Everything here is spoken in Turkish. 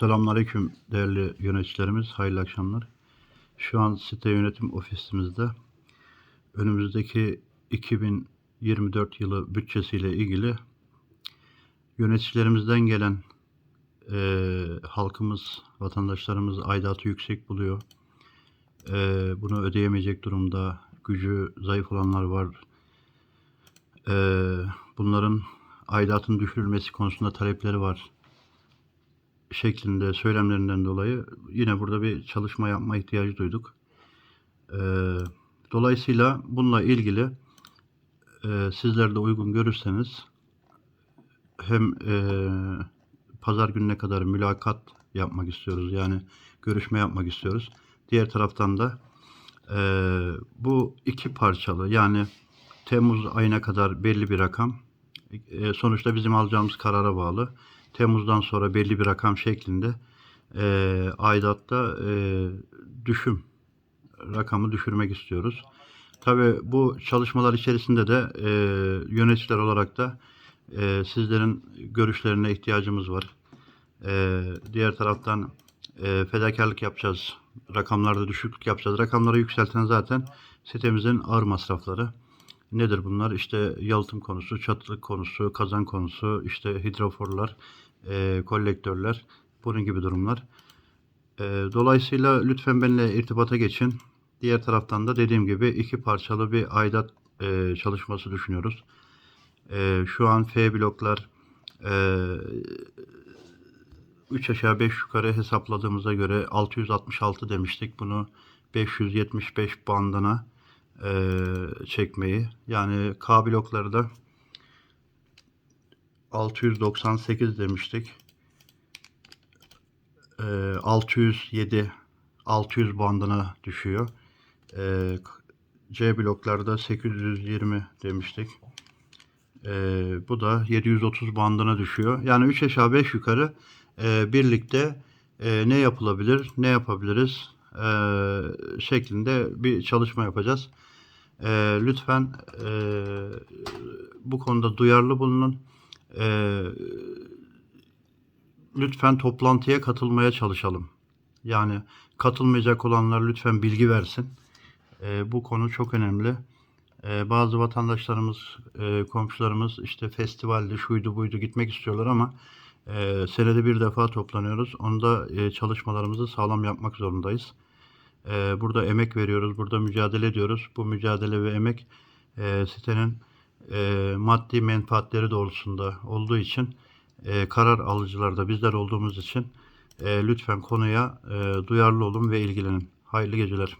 Selamünaleyküm değerli yöneticilerimiz. Hayırlı akşamlar. Şu an site yönetim ofisimizde önümüzdeki 2024 yılı bütçesiyle ilgili yöneticilerimizden gelen eee, halkımız, vatandaşlarımız aidatı yüksek buluyor. Eee, bunu ödeyemeyecek durumda gücü zayıf olanlar var. Eee, bunların aidatın düşürülmesi konusunda talepleri var şeklinde söylemlerinden dolayı yine burada bir çalışma yapma ihtiyacı duyduk. Ee, dolayısıyla bununla ilgili e, sizler de uygun görürseniz hem e, pazar gününe kadar mülakat yapmak istiyoruz. Yani görüşme yapmak istiyoruz. Diğer taraftan da e, bu iki parçalı yani Temmuz ayına kadar belli bir rakam e, sonuçta bizim alacağımız karara bağlı. Temmuz'dan sonra belli bir rakam şeklinde e, aidatta e, düşüm rakamı düşürmek istiyoruz. Tabii bu çalışmalar içerisinde de e, yöneticiler olarak da e, sizlerin görüşlerine ihtiyacımız var. E, diğer taraftan e, fedakarlık yapacağız. Rakamlarda düşüklük yapacağız. Rakamları yükselten zaten sitemizin ağır masrafları. Nedir bunlar? İşte yalıtım konusu, çatılık konusu, kazan konusu, işte hidroforlar, e, kolektörler, bunun gibi durumlar. E, dolayısıyla lütfen benimle irtibata geçin. Diğer taraftan da dediğim gibi iki parçalı bir aidat e, çalışması düşünüyoruz. E, şu an F bloklar e, 3 aşağı 5 yukarı hesapladığımıza göre 666 demiştik. Bunu 575 bandına e, çekmeyi. Yani K blokları da 698 demiştik. E, 607 600 bandına düşüyor. E, C bloklarda 820 demiştik. E, bu da 730 bandına düşüyor. Yani 3 aşağı 5 yukarı e, birlikte e, ne yapılabilir, ne yapabiliriz e, şeklinde bir çalışma yapacağız. Lütfen bu konuda duyarlı bulunun. E, lütfen toplantıya katılmaya çalışalım. Yani katılmayacak olanlar lütfen bilgi versin. E, bu konu çok önemli. E, bazı vatandaşlarımız, e, komşularımız işte festivalde şuydu buydu gitmek istiyorlar ama e, senede bir defa toplanıyoruz. Onda e, çalışmalarımızı sağlam yapmak zorundayız. E, burada emek veriyoruz, burada mücadele ediyoruz. Bu mücadele ve emek e, sitenin e, maddi menfaatleri doğrultusunda olduğu için e, karar alıcılar da bizler olduğumuz için e, lütfen konuya e, duyarlı olun ve ilgilenin. Hayırlı geceler.